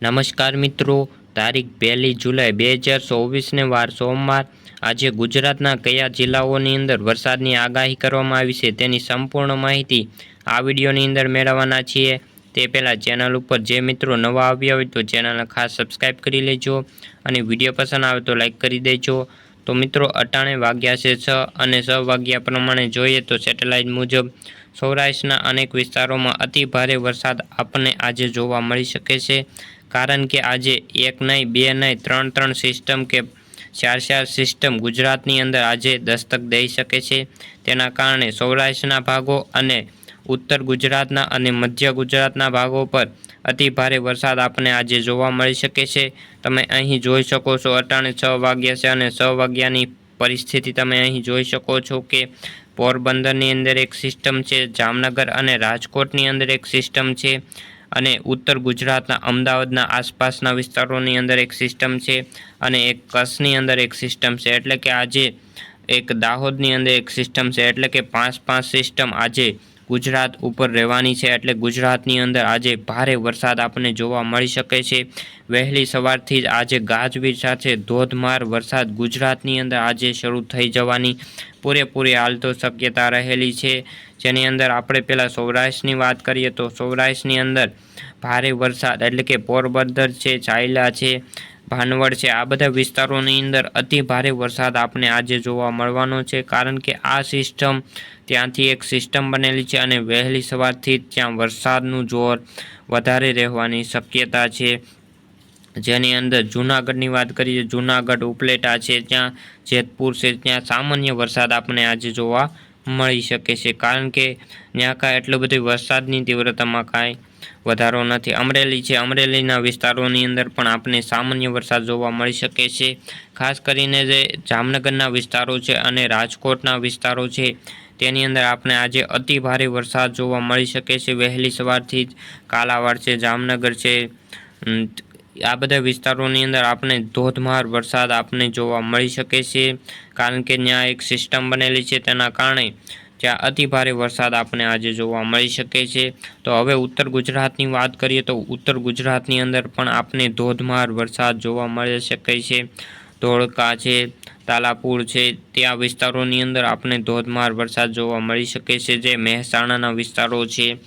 નમસ્કાર મિત્રો, તારીખ પહેલી જુલાઈ બે હજાર ચોવીસને વાર સોમવાર. આજે ગુજરાતના કયા જિલ્લાઓની અંદર વરસાદની આગાહી કરવામાં આવી છે તેની સંપૂર્ણ માહિતી આ વિડીયોની અંદર મેળવવાના છીએ. તે પહેલાં ચેનલ ઉપર જે મિત્રો નવા આવ્યા હોય તો ચેનલને ખાસ સબસ્ક્રાઈબ કરી લેજો અને વીડિયો પસંદ આવે તો લાઈક કરી દેજો. તો મિત્રો, અટાણે વાગ્યા છે છ અને છ વાગ્યા પ્રમાણે જોઈએ તો સેટેલાઇટ મુજબ સૌરાષ્ટ્રના અનેક વિસ્તારોમાં અતિ ભારે વરસાદ આપણને આજે જોવા મળી શકે છે. કારણ કે આજે એક નહીં, બે નહીં, ત્રણ ત્રણ સિસ્ટમ કે ચાર ચાર સિસ્ટમ ગુજરાતની અંદર આજે દસ્તક દઈ શકે છે. તેના કારણે સૌરાષ્ટ્રના ભાગો અને ઉત્તર ગુજરાતના અને મધ્ય ગુજરાતના ભાગો પર અતિ ભારે વરસાદ આપણને આજે જોવા મળી શકે છે. તમે અહીં જોઈ શકો છો, અટાણે છ વાગ્યા છે અને છ વાગ્યાની પરિસ્થિતિ તમે અહીં જોઈ શકો છો કે પોરબંદરની અંદર એક સિસ્ટમ છે, જામનગર અને રાજકોટની અંદર એક સિસ્ટમ છે. અને ઉત્તર ગુજરાતના અમદાવાદના આસપાસના વિસ્તારોની અંદર એક સિસ્ટમ છે અને એક કચ્છની અંદર એક સિસ્ટમ છે. એટલે કે આજે એક દાહોદની અંદર એક સિસ્ટમ છે. એટલે કે પાંચ પાંચ સિસ્ટમ આજે ગુજરાત ઉપર રહેવાની છે. એટલે ગુજરાતની અંદર આજે ભારે વરસાદ આપણને જોવા મળી શકે છે. વહેલી સવારથી જ આજે ગાજવીજ સાથે ધોધમાર વરસાદ ગુજરાતની અંદર આજે શરૂ થઈ જવાની પૂરેપૂરી હાલ તો શક્યતા રહેલી છે. જેની અંદર આપણે પહેલાં સૌરાષ્ટ્રની વાત કરીએ તો સૌરાષ્ટ્રની અંદર ભારે વરસાદ એટલે કે પોરબંદર છે, ચાયલા છે ભાનવડ છે. આ બધા વિસ્તારોની અંદર અતિ ભારે વરસાદ આપણે આજે જોવા મળવાનો છે. કારણ કે આ સિસ્ટમ ત્યાંથી એક સિસ્ટમ બનેલી છે અને વહેલી સવારથી ત્યાં વરસાદનું જોર વધારે રહેવાની શક્યતા છે. જેની અંદર જૂનાગઢની વાત કરીએ, જૂનાગઢ ઉપલેટા છે. ત્યાં જેતપુર છે. ત્યાં સામાન્ય વરસાદ આપણે આજે જોવા મળી શકે છે. કારણ કે ત્યાં કાંઈ એટલો બધી વરસાદની તીવ્રતામાં કાંઈ વધારો નથી. અમરેલી છે. અમરેલીના વિસ્તારોની અંદર પણ આપણે સામાન્ય વરસાદ જોવા મળી શકે છે. ખાસ કરીને જે જામનગરના વિસ્તારો છે અને રાજકોટના વિસ્તારો છે, તેની અંદર આપણે આજે અતિ ભારે વરસાદ જોવા મળી શકે છે. વહેલી સવારથી જ કાલાવાડ છે, જામનગર છે આ બધા વિસ્તારોની અંદર આપણે ધોધમાર વરસાદ આપણે જોવા મળી શકે છે. કારણ કે ત્યાં એક સિસ્ટમ બનેલી છે. તેના કારણે ત્યાં અતિ ભારે વરસાદ આપણને આજે જોવા મળી શકે છે. તો હવે ઉત્તર ગુજરાતની વાત કરીએ તો ઉત્તર ગુજરાતની અંદર પણ આપણે ધોધમાર વરસાદ જોવા મળી શકે છે. ધોળકા છે, તાલાપુર છે, ત્યાં વિસ્તારોની અંદર આપણે ધોધમાર વરસાદ જોવા મળી શકે છે. જે મહેસાણાના વિસ્તારો છે.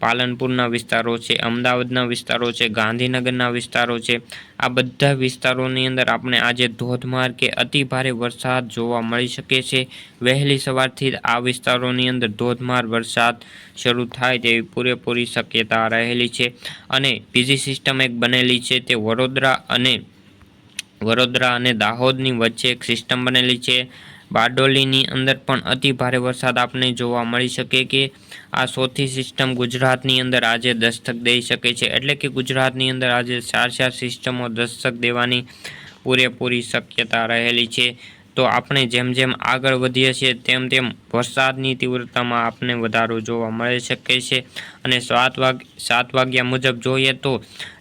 પાલનપુરના વિસ્તારો છે, અમદાવાદના વિસ્તારો છે, ગાંધીનગરના વિસ્તારો છે. આ બધા વિસ્તારોની અંદર આપણે આજે ધોધમાર કે અતિભારે વરસાદ જોવા મળી શકે છે. વહેલી સવારથી આ વિસ્તારોની અંદર ધોધમાર વરસાદ શરૂ થાય તેવી પૂરેપૂરી શક્યતા રહેલી છે. અને બીજી સિસ્ટમ એક બનેલી છે તે વડોદરા અને વડોદરા અને દાહોદની વચ્ચે એક સિસ્ટમ બનેલી છે. બારડોલીની અંદર પણ અતિ ભારે વરસાદ આપને જોવા મળી શકે કે આ સોથી સિસ્ટમ ગુજરાતની અંદર આજે દસ્તક દઈ શકે છે. એટલે કે ગુજરાતની અંદર આજે ચાર ચાર સિસ્ટમો દસ્તક દેવાની પૂરેપૂરી શક્યતા રહેલી છે. તો આપણે જેમ જેમ આગળ વધીએ છીએ, તેમ તેમ વરસાદની તીવ્રતામાં આપણે વધારો જોવા મળી શકે છે. અને સાત વાગ, સાત વાગ્યા મુજબ જોઈએ તો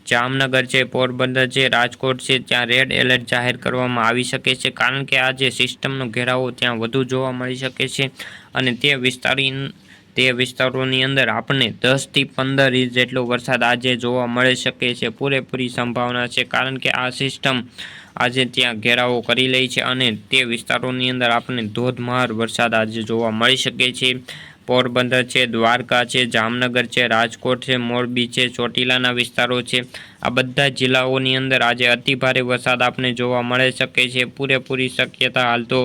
જામનગર છે, પોરબંદર છે, રાજકોટ છે, ત્યાં રેડ એલર્ટ જાહેર કરવામાં આવી શકે છે, કારણ કે આ જે સિસ્ટમનો ઘેરાવો ત્યાં વધુ જોવા મળી શકે છે. અને તે વિસ્તારી, તે વિસ્તારોની અંદર આપણને દસથી પંદર ઇંચ જેટલો વરસાદ આજે જોવા મળી શકે છે. પૂરેપૂરી સંભાવના છે, કારણ કે આ સિસ્ટમ આજે ત્યાં ઘેરાવો કરી લે છે અને તે વિસ્તારોની અંદર આપણને ધોધમાર વરસાદ આજે જોવા મળી શકે છે. પોરબંદર છે, દ્વારકા છે, જામનગર છે, રાજકોટ છે, મોરબી છે, ચોટીલાના વિસ્તારો છે. આ બધા જિલ્લાઓની અંદર આજે અતિભારે વરસાદ આપણે જોવા મળે શકે છે. પૂરેપૂરી શક્યતા હાલ તો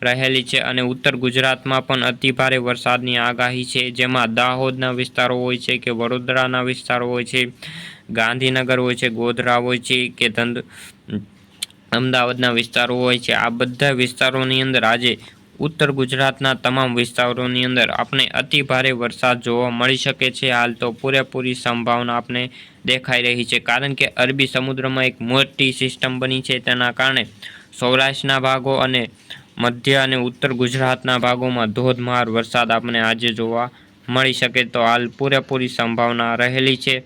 રહેલી છે અને ઉત્તર ગુજરાતમાં પણ અતિભારે વરસાદની આગાહી છે. જેમાં દાહોદના વિસ્તારો હોય છે કે વડોદરાના વિસ્તારો હોય છે, ગાંધીનગર હોય છે, ગોધરા હોય છે કે ધંધ અમદાવાદના વિસ્તારો હોય છે. આ બધા વિસ્તારોની અંદર આજે ઉત્તર ગુજરાતના તમામ વિસ્તારોની અંદર આપણે અતિ ભારે વરસાદ જોવા મળી શકે છે. હાલ તો પૂરેપૂરી સંભાવના આપણે દેખાઈ રહી છે. કારણ કે અરબી સમુદ્રમાં એક મોટી સિસ્ટમ બની છે. તેના કારણે સૌરાષ્ટ્રના ભાગો અને મધ્ય અને ઉત્તર ગુજરાતના ભાગોમાં ધોધમાર વરસાદ આપણે આજે જોવા મળી શકે તો હાલ પૂરેપૂરી સંભાવના રહેલી છે.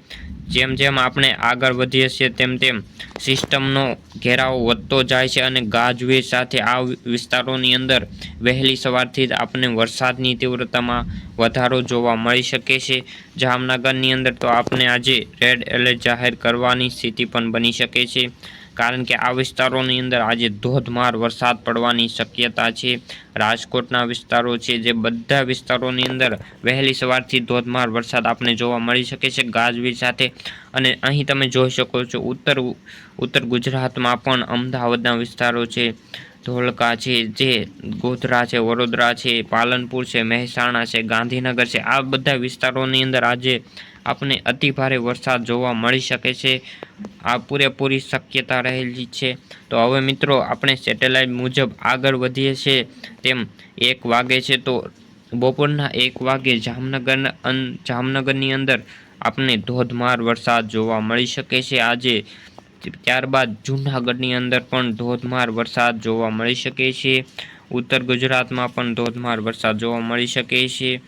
જેમ જેમ આપણે આગળ વધીએ છીએ, તેમ તેમ સિસ્ટમનો ઘેરાવો વધતો જાય છે અને ગાજવીજ સાથે આ વિસ્તારોની અંદર વહેલી સવારથી જ આપણને વરસાદની તીવ્રતામાં વધારો જોવા મળી શકે છે. જામનગરની અંદર તો આપણે આજે રેડ એલર્ટ જાહેર કરવાની સ્થિતિ પણ બની શકે છે. કારણ કે આ વિસ્તારોની અંદર આજે ધોધમાર વરસાદ પડવાની શક્યતા છે. રાજકોટના વિસ્તારો છે જે બધા વિસ્તારોની અંદર વહેલી સવારથી ધોધમાર વરસાદ આપણે જોવા મળી શકે છે ગાજવીજ સાથે. અને અહીં તમે જોઈ શકો છો ઉત્તર ઉત્તર ગુજરાતમાં પણ અમદાવાદના વિસ્તારો છે, ધોળકા છે, જે ગોધરા છે, વડોદરા છે, પાલનપુર છે, મહેસાણા છે, ગાંધીનગર છે. આ બધા વિસ્તારોની અંદર આજે આપણે અતિભારે વરસાદ જોવા મળી શકે છે. આ પૂરેપૂરી શક્યતા રહેલી છે. તો હવે મિત્રો, આપણે સેટેલાઇટ મુજબ આગળ વધીએ છીએ તેમ એક વાગે છે તો બપોરના એક વાગે જામનગર જામનગરની અંદર આપણે ધોધમાર વરસાદ જોવા મળી શકે છે. આજે ત્યારબાદ જૂનાગઢની અંદર પણ ધોધમાર વરસાદ જોવા મળી શકે છે. ઉત્તર ગુજરાતમાં પણ ધોધમાર વરસાદ જોવા મળી શકે છે.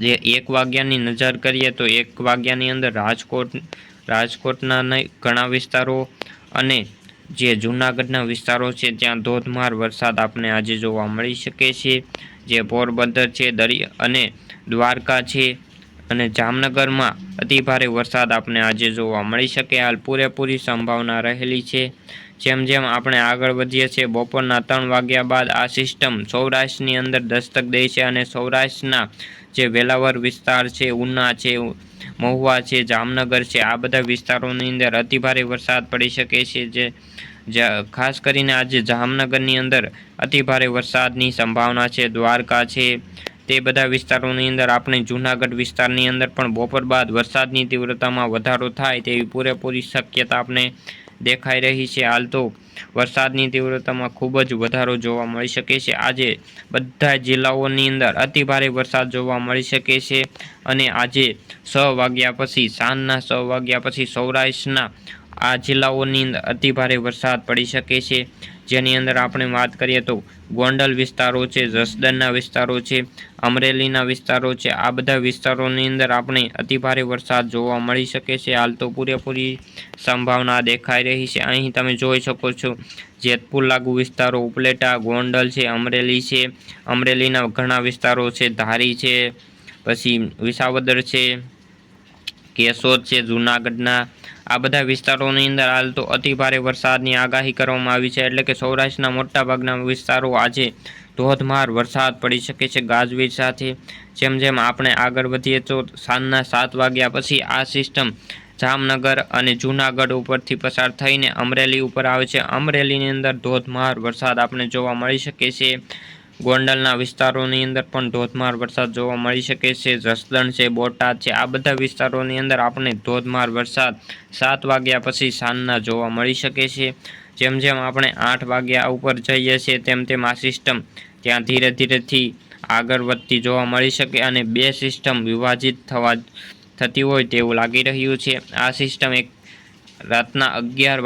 જે એક વાગ્યાની નજર કરીએ તો એક વાગ્યાની અંદર રાજકોટ રાજકોટના ઘણા વિસ્તારો અને જે જૂનાગઢના વિસ્તારો છે, ત્યાં ધોધમાર વરસાદ આપણે આજે જોવા મળી શકે છે. જે પોરબંદર છે દરિયા અને દ્વારકા છે અને જામનગરમાં અતિભારે વરસાદ આપણે આજે જોવા મળી શકે. હાલ પૂરેપૂરી સંભાવના રહેલી છે. જેમ જેમ આપણે આગળ વધીએ છીએ, બપોરના ત્રણ વાગ્યા બાદ આ સિસ્ટમ સૌરાષ્ટ્રની અંદર દસ્તક દે છે અને સૌરાષ્ટ્રના જે વેલાવર વિસ્તાર છે, ઉના છે, મહુવા છે, જામનગર છે, આ બધા વિસ્તારોની અંદર અતિભારે વરસાદ પડી શકે છે, જે ખાસ કરીને આજે જામનગરની અંદર અતિભારે વરસાદની સંભાવના છે, દ્વારકા છે, તે બધા વિસ્તારોની અંદર આપણે જૂનાગઢ વિસ્તારની અંદર પણ બપોર બાદ વરસાદની તીવ્રતામાં વધારો થાય તેવી પૂરેપૂરી શક્યતા આપણે દેખાઈ રહી છે, હાલ તો વરસાદની તીવ્રતામાં ખૂબ જ વધારો જોવા મળી શકે છે. આજે બધા જિલ્લાઓની અંદર અતિભારે વરસાદ જોવા મળી શકે છે. અને આજે છ વાગ્યા પછી, સાંજના છ વાગ્યા પછી સૌરાષ્ટ્રના આ જિલ્લાઓની અંદર અતિભારે વરસાદ પડી શકે છે. જેની અંદર આપણે વાત કરીએ તો ગોંડલ વિસ્તારો છે જસદનના વિસ્તારો છે, અમરેલીના વિસ્તારો છે, આ બધા વિસ્તારોની અંદર આપણે અતિભારે વરસાદ જોવા મળી શકે છે. હાલ તો પૂરેપૂરી સંભાવના દેખાઈ રહી છે. અહીં તમે જોઈ શકો છો જેતપુર લાગુ વિસ્તારો, ઉપલેટા, ગોંડલ છે, અમરેલી છે, અમરેલીના ઘણા વિસ્તારો છે, ધારી છે પછી વિસાવદર છે, કેશોદ છે, જૂનાગઢના આ બધા વિસ્તારોની અંદર હાલ તો અતિભારે વરસાદની આગાહી કરવામાં આવી છે. એટલે કે સૌરાષ્ટ્રના મોટાભાગના વિસ્તારો આજે ધોધમાર વરસાદ પડી શકે છે ગાજવીજ સાથે. જેમ જેમ આપણે આગળ વધીએ તો સાંજના સાત વાગ્યા પછી આ સિસ્ટમ જામનગર અને જૂનાગઢ ઉપરથી પસાર થઈને અમરેલી ઉપર આવે છે. અમરેલીની અંદર ધોધમાર વરસાદ આપણે જોવા મળી શકે છે. ગોંડલના વિસ્તારોની અંદર પણ ધોધમાર વરસાદ જોવા મળી શકે છે. જસદણ છે, બોટાદ છે, આ બધા વિસ્તારોની અંદર આપણે ધોધમાર વરસાદ સાત વાગ્યા પછી સાંજના જોવા મળી શકે છે. જેમ જેમ આપણે આઠ વાગ્યા ઉપર જઈએ છીએ, તેમ તેમ આ સિસ્ટમ ત્યાં ધીરે ધીરેથી આગળ વધતી જોવા મળી શકે અને બે સિસ્ટમ વિભાજિત થવા, થતી હોય તેવું લાગી રહ્યું છે. આ સિસ્ટમ એક રાતના અગિયાર